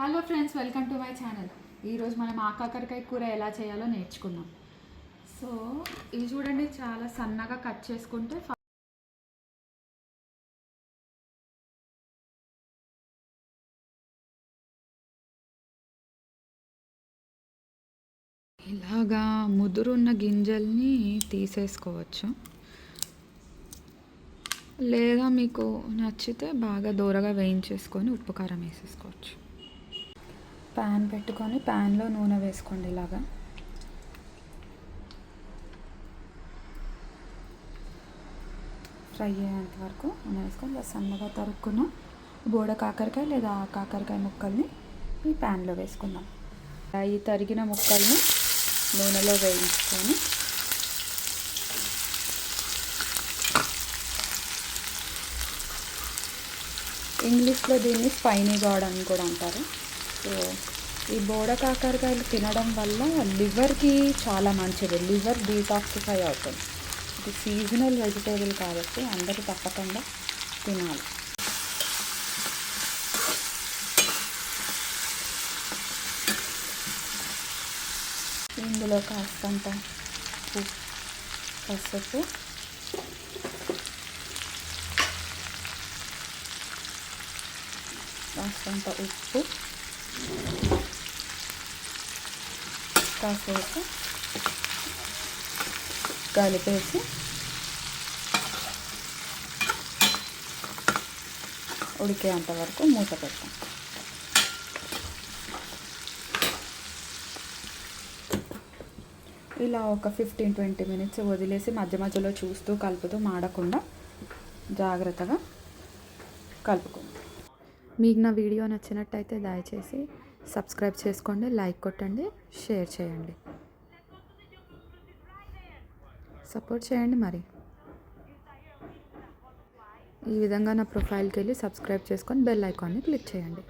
Hello friends welcome to my channel ఈరోజు మనం ఆకాకరకాయ కూర ఎలా చేయాలో నేర్చుకుందాం. సో ఇది చూడండి చాలా సన్నగా కట్ చేసుకుంటే ఇలాగా ముదురున్న గింజల్ని తీసేసుకోవచ్చు. లేదా మీకు నచ్చితే బాగా దూరగా వేయించేసుకొని ఉప్పు కారం వేసేసుకోవచ్చు. ప్యాన్ పెట్టుకొని ప్యాన్లో నూనె వేసుకోండి ఇలాగా. ఫ్రై అయ్యేంత వరకు నూనె వేసుకొని ఇలా సన్నగా తరుక్కున్న బోడ కాకరకాయ లేదా ఆ కాకరకాయ ముక్కల్ని ఈ ప్యాన్లో వేసుకుందాం. ఈ తరిగిన ముక్కల్ని నూనెలో వేయించుకొని ఇంగ్లీష్లో దీన్ని స్పైనీ గార్డ్ అని కూడా అంటారు. సో ఈ బోడ కాకరకాయలు తినడం వల్ల లివర్కి చాలా మంచిది. లివర్ డీటాక్సిఫై అవుతుంది. ఇది సీజనల్ వెజిటేబుల్ కాబట్టి అందరూ తప్పకుండా తినాలి. ఇందులో కాస్తంత ఉప్పు పసుపు కాస్తంత ఉప్పు కాసేపు కలిపేసి ఉడికేంత వరకు మూత పెట్టాం. ఇలా ఒక ఫిఫ్టీన్ ట్వంటీ మినిట్స్ వదిలేసి మధ్య మధ్యలో చూస్తూ కలుపుతూ మాడకుండా జాగ్రత్తగా కలుపుకుందాం మీకు నా వీడియో నచ్చినట్టయితే దయచేసి సబ్స్క్రైబ్ చేసుకోండి లైక్ కొట్టండి షేర్ చేయండి. సపోర్ట్ చేయండి మరి. ఈ విధంగా నా ప్రొఫైల్కి వెళ్ళి సబ్స్క్రైబ్ చేసుకొని బెల్ ఐకాన్ని క్లిక్ చేయండి.